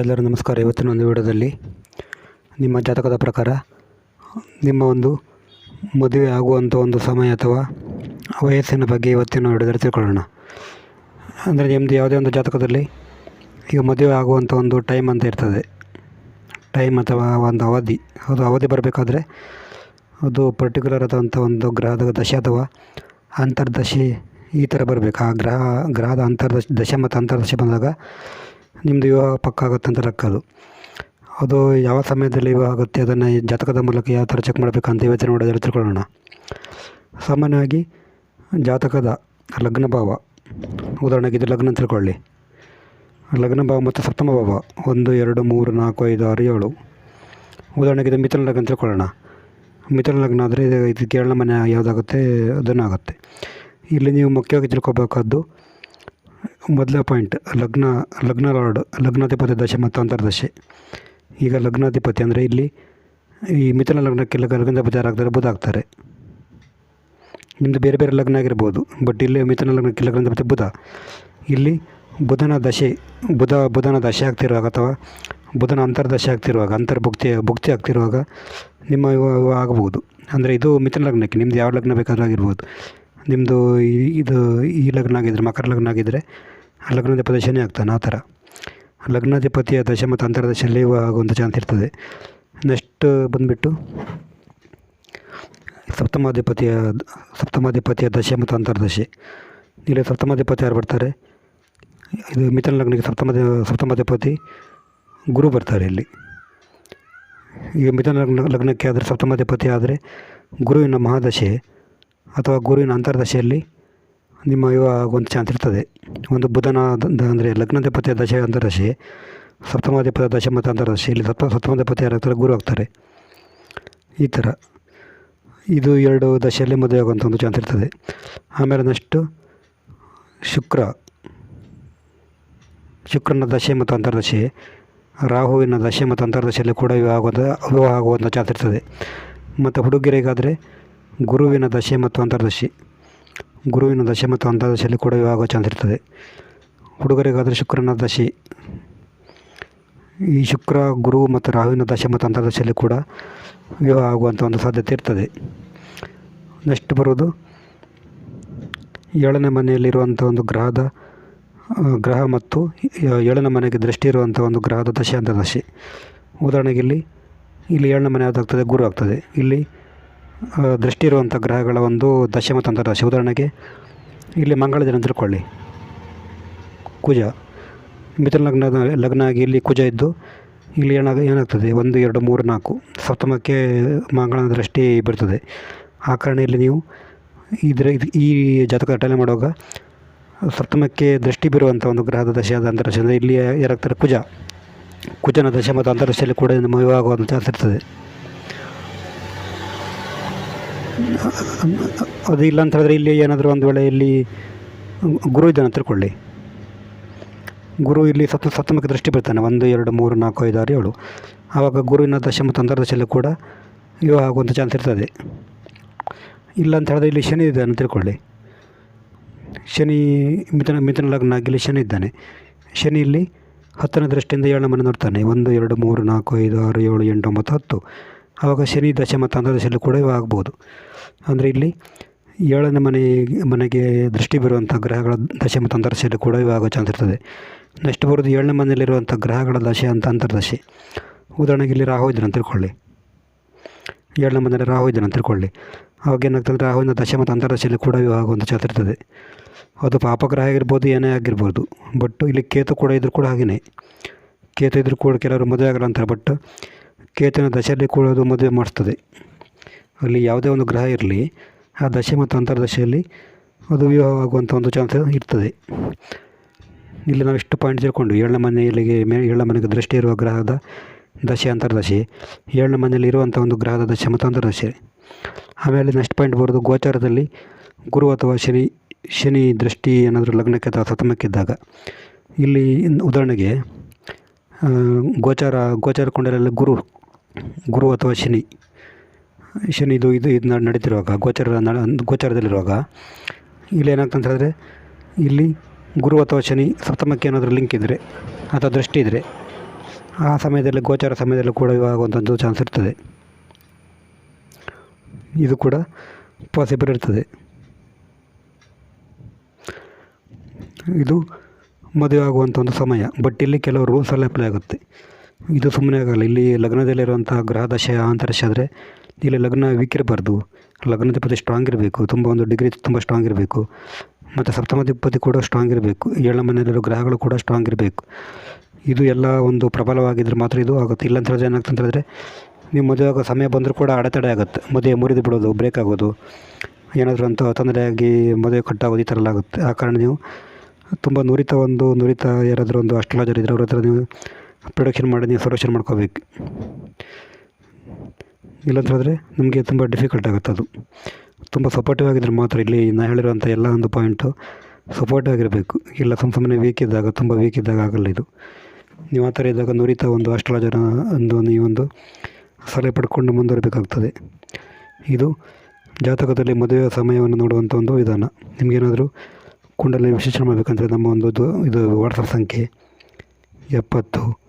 ಎಲ್ಲರೂ ನಮಸ್ಕಾರ. ಇವತ್ತಿನ ಒಂದು ವಿಡಿಯೋದಲ್ಲಿ ನಿಮ್ಮ ಜಾತಕದ ಪ್ರಕಾರ ನಿಮ್ಮ ಒಂದು ಮದುವೆ ಆಗುವಂಥ ಒಂದು ಸಮಯ ಅಥವಾ ವಯಸ್ಸಿನ ಬಗ್ಗೆ ಇವತ್ತಿನ ವಿಡಿಯೋದಲ್ಲಿ ತಿಳ್ಕೊಳ್ಳೋಣ. ಅಂದರೆ ನಿಮ್ಮದು ಯಾವುದೇ ಒಂದು ಜಾತಕದಲ್ಲಿ ಈಗ ಮದುವೆ ಆಗುವಂಥ ಒಂದು ಟೈಮ್ ಅಂತ ಇರ್ತದೆ. ಟೈಮ್ ಅಥವಾ ಒಂದು ಅವಧಿ, ಅದು ಅವಧಿ ಬರಬೇಕಾದ್ರೆ ಅದು ಪರ್ಟಿಕ್ಯುಲರ್ ಆದಂಥ ಒಂದು ಗ್ರಹದ ದಶೆ ಅಥವಾ ಅಂತರ್ದಶೆ ಈ ಥರ ಬರಬೇಕು. ಆ ಗ್ರಹ, ಗ್ರಹದ ಅಂತರ್ದಶ, ದಶೆ ಮತ್ತು ಅಂತರ್ದಶೆ ಬಂದಾಗ ನಿಮ್ಮದು ವಿವಾಹ ಪಕ್ಕ ಆಗುತ್ತೆ ಅಂತ ಲೆಕ್ಕ ಅದು. ಅದು ಯಾವ ಸಮಯದಲ್ಲಿ ವಿವಾಹ ಆಗುತ್ತೆ, ಅದನ್ನು ಜಾತಕದ ಮೂಲಕ ಯಾವ ಥರ ಚೆಕ್ ಮಾಡಬೇಕಂತ ಯೋಚನೆ ಮಾಡೋದ್ರೆ ತಿಳ್ಕೊಳ್ಳೋಣ. ಸಾಮಾನ್ಯವಾಗಿ ಜಾತಕದ ಲಗ್ನ ಭಾವ, ಉದಾಹರಣೆಗೆ ಇದು ಲಗ್ನ ತಿಳ್ಕೊಳ್ಳಿ. ಲಗ್ನ ಭಾವ ಮತ್ತು ಸಪ್ತಮ ಭಾವ, ಒಂದು, ಎರಡು, ಮೂರು, ನಾಲ್ಕು, ಐದು, ಆರು, ಏಳು. ಉದಾಹರಣೆಗೆ ಇದು ಮಿಥುನ ಲಗ್ನ ತಿಳ್ಕೊಳ್ಳೋಣ. ಮಿಥುನ ಲಗ್ನ ಆದರೆ ಇದು ಇದು ಕೇರಳ ಮನೆ ಯಾವುದಾಗುತ್ತೆ ಅದನ್ನಾಗುತ್ತೆ ಇಲ್ಲಿ ನೀವು ಮುಖ್ಯವಾಗಿ ತಿಳ್ಕೊಬೇಕಾದ್ದು ಮೊದಲ ಪಾಯಿಂಟ್, ಲಗ್ನ ಲಗ್ನ ಲಾರ್ಡ್, ಲಗ್ನಾಧಿಪತಿ ದಶೆ ಮತ್ತು ಅಂತರ್ದಶೆ. ಈಗ ಲಗ್ನಾಧಿಪತಿ ಅಂದರೆ ಇಲ್ಲಿ ಈ ಮಿಥುನ ಲಗ್ನಕ್ಕೆ ಲಗ್, ಲಗ್ನಾಧಿಪತಿ ಯಾರಾಗ್ತಾರೆ? ಬುಧ ಆಗ್ತಾರೆ. ನಿಮ್ಮದು ಬೇರೆ ಬೇರೆ ಲಗ್ನ ಆಗಿರ್ಬೋದು, ಬಟ್ ಇಲ್ಲಿ ಮಿಥುನ ಲಗ್ನಕ್ಕೆ ಲಗ್ನಾಧಿಪತಿ ಬುಧ. ಇಲ್ಲಿ ಬುಧನ ದಶೆ, ಬುಧ, ಬುಧನ ದಶೆ ಆಗ್ತಿರುವಾಗ ಅಥವಾ ಬುಧನ ಅಂತರ್ದಶೆ ಆಗ್ತಿರುವಾಗ ಅಂತರ್ಭುಕ್ತಿ ಭುಕ್ತಿ ಆಗ್ತಿರುವಾಗ ನಿಮ್ಮ ಆಗಬಹುದು ಅಂದರೆ ಇದು ಮಿಥುನ ಲಗ್ನಕ್ಕೆ ನಿಮ್ಮದು ಯಾವ ಲಗ್ನ ಬೇಕಾದರೂ ಆಗಿರ್ಬೋದು. ನಿಮ್ಮದು ಇದು ಈ ಲಗ್ನ ಆಗಿದ್ದರೆ ಮಕರ ಲಗ್ನ ಆಗಿದ್ದರೆ ಆ ಲಗ್ನಾಧಿಪತಿ ಶನಿ ಆಗ್ತಾನೆ, ಆ ಥರ. ಲಗ್ನಾಧಿಪತಿಯ ದಶೆ ಮತ್ತು ಅಂತರ್ದಶೆಯಲ್ಲಿ ಆಗುವಂಥ ಚಾನ್ಸ್ ಇರ್ತದೆ. ನೆಕ್ಸ್ಟ್ ಬಂದುಬಿಟ್ಟು ಸಪ್ತಮಾಧಿಪತಿಯ ಸಪ್ತಮಾಧಿಪತಿಯ ದಶೆ ಮತ್ತು ಅಂತರ್ದಶೆ. ಇಲ್ಲಿ ಸಪ್ತಮಾಧಿಪತಿ ಯಾರು ಬರ್ತಾರೆ? ಇದು ಮಿಥುನ ಲಗ್ನಕ್ಕೆ ಸಪ್ತಮಾಧಿ, ಸಪ್ತಮಾಧಿಪತಿ ಗುರು ಬರ್ತಾರೆ ಇಲ್ಲಿ. ಈಗ ಮಿಥುನ ಲಗ್ನ, ಲಗ್ನಕ್ಕೆ ಆದರೆ ಸಪ್ತಮಾಧಿಪತಿ ಆದರೆ ಗುರುವಿನ ಮಹಾದಶೆ ಅಥವಾ ಗುರುವಿನ ಅಂತರ್ದಶೆಯಲ್ಲಿ ನಿಮ್ಮ ವಿವಾಹ ಆಗುವಂಥ ಚಾನ್ಸ್ ಇರ್ತದೆ. ಒಂದು ಬುಧನ ಅಂದರೆ ಲಗ್ನಾಧಿಪತಿಯ ದಶೆ ಅಂತರ್ದಶೆ ಸಪ್ತಮಾಧಿಪತಿಯ ದಶೆ ಮತ್ತು ಅಂತರ್ದಶೆ ಇಲ್ಲಿ ಸಪ್ತ ಸಪ್ತಮಾಧಿಪತಿ ಯಾರಾಗ್ತಾರೆ ಗುರು ಆಗ್ತಾರೆ. ಈ ಥರ ಇದು ಎರಡು ದಶೆಯಲ್ಲಿ ಮದುವೆ ಆಗುವಂಥ ಒಂದು ಚಾನ್ಸ್ ಇರ್ತದೆ. ಆಮೇಲೆ ನೆಕ್ಸ್ಟು ಶುಕ್ರ. ಶುಕ್ರನ ದಶೆ ಮತ್ತು ಅಂತರ್ದಶೆ ರಾಹುವಿನ ದಶೆ ಮತ್ತು ಅಂತರ್ದಶೆಯಲ್ಲಿ ಕೂಡ ವಿವಾಹ ಆಗುವಂಥ ವಿವಾಹ ಆಗುವಂಥ ಚಾನ್ಸ್ ಇರ್ತದೆ. ಮತ್ತು ಹುಡುಗಿರಿಗಾದರೆ ಗುರುವಿನ ದಶೆ ಮತ್ತು ಅಂತರ್ದಶೆ ಗುರುವಿನ ದಶೆ ಮತ್ತು ಅಂಧದಶೆಯಲ್ಲಿ ಕೂಡ ವಿವಾಹ ಚಾನ್ಸ್ ಇರ್ತದೆ. ಹುಡುಗರಿಗಾದರೆ ಶುಕ್ರನ ದಶೆ. ಈ ಶುಕ್ರ, ಗುರು ಮತ್ತು ರಾಹುವಿನ ದಶೆ ಮತ್ತು ಅಂತರ್ದಶೆಯಲ್ಲಿ ಕೂಡ ವಿವಾಹ ಆಗುವಂಥ ಒಂದು ಸಾಧ್ಯತೆ ಇರ್ತದೆ. ನೆಕ್ಸ್ಟ್ ಬರೋದು, ಏಳನೇ ಮನೆಯಲ್ಲಿರುವಂಥ ಒಂದು ಗ್ರಹದ ಗ್ರಹ ಮತ್ತು ಏಳನೇ ಮನೆಗೆ ದೃಷ್ಟಿ ಇರುವಂಥ ಒಂದು ಗ್ರಹದ ದಶೆ ಅಂತರ್ದಶೆ ಉದಾಹರಣೆಗೆ ಇಲ್ಲಿ ಇಲ್ಲಿ ಏಳನೇ ಮನೆ ಯಾವುದಾಗ್ತದೆ ಗುರು ಆಗ್ತದೆ. ಇಲ್ಲಿ ದೃಷ್ಟಿ ಇರುವಂಥ ಗ್ರಹಗಳ ಒಂದು ದಶಮ ತಂತ್ರ ಅಂತರ್ದಶೆ ಉದಾಹರಣೆಗೆ ಇಲ್ಲಿ ಮಂಗಳ ದಿನ ತಿಳ್ಕೊಳ್ಳಿ. ಕುಜ. ಮಿಥುನ ಲಗ್ನದ ಲಗ್ನ ಆಗಿ ಇಲ್ಲಿ ಕುಜ ಇದ್ದು ಇಲ್ಲಿ ಏನಾಗ, ಏನಾಗ್ತದೆ? ಒಂದು, ಎರಡು, ಮೂರು, ನಾಲ್ಕು. ಸಪ್ತಮಕ್ಕೆ ಮಂಗಳನ ದೃಷ್ಟಿ ಬರ್ತದೆ. ಆ ಕಾರಣ ಇಲ್ಲಿ ನೀವು ಇದರ, ಇದು ಈ ಜಾತಕ ಅಟನೆ ಮಾಡುವಾಗ ಸಪ್ತಮಕ್ಕೆ ದೃಷ್ಟಿ ಬೀರುವಂಥ ಒಂದು ಗ್ರಹದ ದಶೆಯಾದ ಆದ ಅಂದರೆ ಇಲ್ಲಿ ಯಾರಾಗ್ತಾರೆ? ಕುಜ. ಕುಜನ ದಶೆ ಮತ್ತು ಅಂತರ್ದಶೆಯಲ್ಲಿ ಕೂಡ ಮಯವಾಗುವಂಥ ವಿವಾಹ ಆಗುವಂಥ ಚಾನ್ಸ್ ಇರ್ತದೆ. ಅದು ಇಲ್ಲ ಅಂತ ಹೇಳಿದ್ರೆ ಇಲ್ಲಿ ಏನಾದರೂ ಒಂದು ವೇಳೆ ಇಲ್ಲಿ ಗುರು ಇದ್ದಾನೆ ತಿಳ್ಕೊಳ್ಳಿ. ಗುರು ಇಲ್ಲಿ ಸತ್ತು ಸಪ್ತಮಕ್ಕೆ ದೃಷ್ಟಿ ಬರ್ತಾನೆ ಒಂದು, ಎರಡು, ಮೂರು, ನಾಲ್ಕು, ಐದು, ಆರು, ಏಳು. ಆವಾಗ ಗುರುವಿನ ದಶ ಮತ್ತು ಅಂತರ್ದಶೆಯಲ್ಲಿ ಕೂಡ ವಿವಾಹ ಆಗುವಂಥ ಚಾನ್ಸ್ ಇರ್ತದೆ. ಇಲ್ಲ ಅಂತ ಹೇಳಿದ್ರೆ ಇಲ್ಲಿ ಶನಿ ಇದ್ದಾನೆ ತಿಳ್ಕೊಳ್ಳಿ. ಶನಿ ಮಿಥುನ ಮಿಥುನ ಲಗ್ನ ಇಲ್ಲಿ ಶನಿ ಇದ್ದಾನೆ. ಶನಿ ಇಲ್ಲಿ ಹತ್ತನೇ ದೃಷ್ಟಿಯಿಂದ ಏಳನೇ ಮನೆ ನೋಡ್ತಾನೆ. ಒಂದು, ಎರಡು, ಮೂರು, ನಾಲ್ಕು, ಐದು, ಆರು, ಏಳು, ಎಂಟು, ಒಂಬತ್ತು, ಹತ್ತು. ಆವಾಗ ಶನಿ, ದಶಮ ಮತ್ತು ಕೂಡ ಆಗ್ಬೋದು ಅಂದರೆ ಇಲ್ಲಿ ಏಳನೇ ಮನೆ, ಮನೆಗೆ ದೃಷ್ಟಿ ಬರುವಂಥ ಗ್ರಹಗಳ ದಶಮ ಮತ್ತು ಕೂಡ ಆಗೋ ಚಾನ್ಸ್ ಇರ್ತದೆ. ನೆಕ್ಸ್ಟ್ ಬರೋದು ಏಳನೇ ಮನೆಯಲ್ಲಿರುವಂಥ ಗ್ರಹಗಳ ದಶೆ ಅಂತ ಅಂತರ್ದಶೆ ಉದಾಹರಣೆಗೆ ಇಲ್ಲಿ ರಾಹು ಇದ್ದಾನೆ ಅಂತ ತಿಳ್ಕೊಳ್ಳಿ. ಏಳನೇ ಮನೆಯಲ್ಲಿ ರಾಹು ಇದ್ದಾನೆ ಅಂತ ತಿಳ್ಕೊಳ್ಳಿ. ಅವಾಗ ಏನಾಗ್ತದೆ ರಾಹುವಿನ ದಶಮ ಮತ್ತು ಅಂತರ್ದಶೆಯಲ್ಲಿ ಕೂಡ ಆಗುವಂಥ ಚಾನ್ಸ್ ಇರ್ತದೆ. ಅದು ಪಾಪಗ್ರಹ ಆಗಿರ್ಬೋದು, ಏನೇ ಆಗಿರ್ಬೋದು. ಬಟ್ ಇಲ್ಲಿ ಕೇತು ಕೂಡ ಇದ್ರೂ ಕೂಡ ಹಾಗೆಯೇ ಕೇತು ಇದ್ರೂ ಕೂಡ ಕೆಲವರು ಮದುವೆ ಆಗಲ್ಲ ಅಂತಾರೆ ಬಟ್ ಕೇತುವಿನ ದಶೆಯಲ್ಲಿ ಕೂಡ ಅದು ಮದುವೆ ಮಾಡಿಸ್ತದೆ. ಅಲ್ಲಿ ಯಾವುದೇ ಒಂದು ಗ್ರಹ ಇರಲಿ, ಆ ದಶೆ ಮತ್ತು ಅಂತರ್ದಶೆಯಲ್ಲಿ ಅದು ವಿವಾಹವಾಗುವಂಥ ಒಂದು ಚಾನ್ಸ್ ಇರ್ತದೆ. ಇಲ್ಲಿ ನಾವು ಇಷ್ಟು ಪಾಯಿಂಟ್ ತಿಳ್ಕೊಂಡು ಏಳನೇ ಮನೆಯಲ್ಲಿಗೆ ಮೇ, ಏಳನೇ ಮನೆಗೆ ದೃಷ್ಟಿ ಇರುವ ಗ್ರಹದ ದಶೆ, ಅಂತರ್ದಶೆ. ಏಳನೇ ಮನೆಯಲ್ಲಿ ಇರುವಂಥ ಒಂದು ಗ್ರಹದ ದಶೆ ಮತ್ತು ಅಂತರ್ದಶೆ. ಆಮೇಲೆ ನೆಕ್ಸ್ಟ್ ಪಾಯಿಂಟ್ ಬರೋದು ಗೋಚಾರದಲ್ಲಿ ಗುರು ಅಥವಾ ಶನಿ ಶನಿ ದೃಷ್ಟಿ ಏನಾದರೂ ಲಗ್ನಕ್ಕೆ ಅಥವಾ ಸತಮಕ್ಕಿದ್ದಾಗ ಇಲ್ಲಿ ಉದಾಹರಣೆಗೆ ಗೋಚಾರ ಗೋಚಾರ ಕೊಂಡಲಲ್ಲಿ ಗುರು ಗುರು ಅಥವಾ ಶನಿ. ಶನಿ ಇದು ಇದು ಇದು ನಡ್- ನಡೀತಿರುವಾಗ ಗೋಚರ ಗೋಚರದಲ್ಲಿರುವಾಗ, ಇಲ್ಲಿ ಏನಾಗ್ತದೆ ಅಂತ ಹೇಳಿದ್ರೆ, ಇಲ್ಲಿ ಗುರು ಅಥವಾ ಶನಿ ಸಪ್ತಮಕ್ಕೆ ಏನಾದರೂ ಲಿಂಕ್ ಇದ್ದರೆ ಅಥವಾ ದೃಷ್ಟಿ ಇದ್ದರೆ ಆ ಸಮಯದಲ್ಲಿ, ಗೋಚರ ಸಮಯದಲ್ಲಿ ಕೂಡ ಇವಾಗುವಂಥದ್ದು ಚಾನ್ಸ್ ಇರ್ತದೆ. ಇದು ಕೂಡ ಪಾಸಿಬಲ್ ಇರ್ತದೆ. ಇದು ಮದುವೆ ಆಗುವಂಥ ಒಂದು ಸಮಯ ಬಟ್ ಇಲ್ಲಿ ಕೆಲವು ರೂಲ್ಸ್ ಅಪ್ಲೈ ಆಗುತ್ತೆ. ಇದು ಸುಮ್ಮನೆ ಆಗಲ್ಲ. ಇಲ್ಲಿ ಲಗ್ನದಲ್ಲಿರುವಂಥ ಗ್ರಹ ದಶೆ ಅಂತರಿಶ ಆದರೆ ಇಲ್ಲಿ ಲಗ್ನ ವೀಕ್ ಇರಬಾರ್ದು. ಲಗ್ನಾಧಿಪತಿ ಸ್ಟ್ರಾಂಗ್ ಇರಬೇಕು. ತುಂಬ ಒಂದು ಡಿಗ್ರಿ ತುಂಬ ಸ್ಟ್ರಾಂಗ್ ಇರಬೇಕು. ಮತ್ತು ಸಪ್ತಮಾಧಿಪತಿ ಕೂಡ ಸ್ಟ್ರಾಂಗ್ ಇರಬೇಕು. ಏಳನೇ ಮನೆಯಲ್ಲಿರೋ ಗ್ರಹಗಳು ಕೂಡ ಸ್ಟ್ರಾಂಗ್ ಇರಬೇಕು. ಇದು ಎಲ್ಲ ಒಂದು ಪ್ರಬಲವಾಗಿದ್ದರೆ ಮಾತ್ರ ಇದು ಆಗುತ್ತೆ. ಇಲ್ಲ ಅಂತ ಹೇಳಿದ್ರೆ ನೀವು ಮದುವೆ ಆಗೋ ಸಮಯ ಬಂದರೂ ಕೂಡ ಅಡೆತಡೆ ಆಗುತ್ತೆ. ಮದುವೆ ಮುರಿದು ಬಿಡೋದು ಬ್ರೇಕ್ ಆಗೋದು. ಏನಾದರೂ ಅಂತ ತೊಂದರೆಯಾಗಿ ಮದುವೆ ಕಟ್ಟಾಗೋದು ಈ ಥರ ಆಗುತ್ತೆ. ಆ ಕಾರಣ ನೀವು ತುಂಬ ನುರಿತ ಒಂದು, ನುರಿತ ಯಾರಾದರೂ ಒಂದು ಅಸ್ಟ್ರಾಲಜರ್ ಇದ್ದರೆ ಅವ್ರ ಹತ್ರ ನೀವು ಪ್ರೊಡಕ್ಷನ್ ಮಾಡಿ ನೀವು ಸೊಲ್ಯೂಷನ್ ಮಾಡ್ಕೋಬೇಕು. ಇಲ್ಲ ಅಂತ ಹೇಳಿದ್ರೆ ನಿಮಗೆ ತುಂಬ ಡಿಫಿಕಲ್ಟ್ ಆಗುತ್ತೆ ಅದು. ತುಂಬ ಸಪೋರ್ಟಿವ್ ಆಗಿದ್ದರೆ ಮಾತ್ರ ಇಲ್ಲಿ ನಾನು ಹೇಳಿರುವಂಥ ಎಲ್ಲ ಒಂದು ಪಾಯಿಂಟು ಸಪೋರ್ಟಿವ್ ಆಗಿರಬೇಕು. ಇಲ್ಲ ಸುಮ್ಮ ಸುಮ್ಮನೆ ವೀಕ್ ಇದ್ದಾಗ, ತುಂಬ ವೀಕ್ ಇದ್ದಾಗ ಆಗಲ್ಲ ಇದು. ನೀವು ಆ ಥರ ಇದ್ದಾಗ ನುರಿತ ಒಂದು ಅಸ್ಟ್ರಾಲಜರ್ ಒಂದು ನೀವೊಂದು ಸಲಹೆ ಪಡ್ಕೊಂಡು ಮುಂದುವರಿಬೇಕಾಗ್ತದೆ. ಇದು ಜಾತಕದಲ್ಲಿ ಮದುವೆಯ ಸಮಯವನ್ನು ನೋಡುವಂಥ ಒಂದು ವಿಧಾನ. ನಿಮಗೇನಾದರೂ ಕುಂಡಲಿ ವಿಶ್ಲೇಷಣೆ ಮಾಡಬೇಕಂದ್ರೆ ನಮ್ಮ ಒಂದು ಇದು ವಾಟ್ಸಪ್ ಸಂಖ್ಯೆ ಎಪ್ಪತ್ತು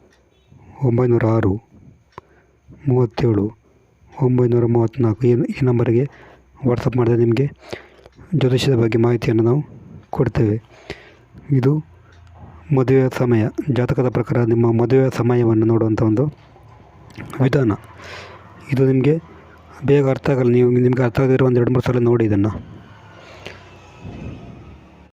ಒಂಬೈನೂರ ಆರು ಮೂವತ್ತೇಳು, ಒಂಬೈನೂರ ಮೂವತ್ತ್ನಾಲ್ಕು. ಈ ಈ ನಂಬರಿಗೆ ವಾಟ್ಸಪ್ ಮಾಡಿದರೆ ನಿಮಗೆ ಜ್ಯೋತಿಷ್ಯದ ಬಗ್ಗೆ ಮಾಹಿತಿಯನ್ನು ನಾವು ಕೊಡ್ತೇವೆ. ಇದು ಮದುವೆಯ ಸಮಯ. ಜಾತಕದ ಪ್ರಕಾರ ನಿಮ್ಮ ಮದುವೆಯ ಸಮಯವನ್ನು ನೋಡುವಂಥ ಒಂದು ವಿಧಾನ. ಇದು ನಿಮಗೆ ಬೇಗ ಅರ್ಥ ಆಗಲ್ಲ. ನೀವು ನಿಮಗೆ ಅರ್ಥ ಆಗದಿರೋ ಒಂದು ಎರಡು ಮೂರು ಸಲ ನೋಡಿ ಇದನ್ನು.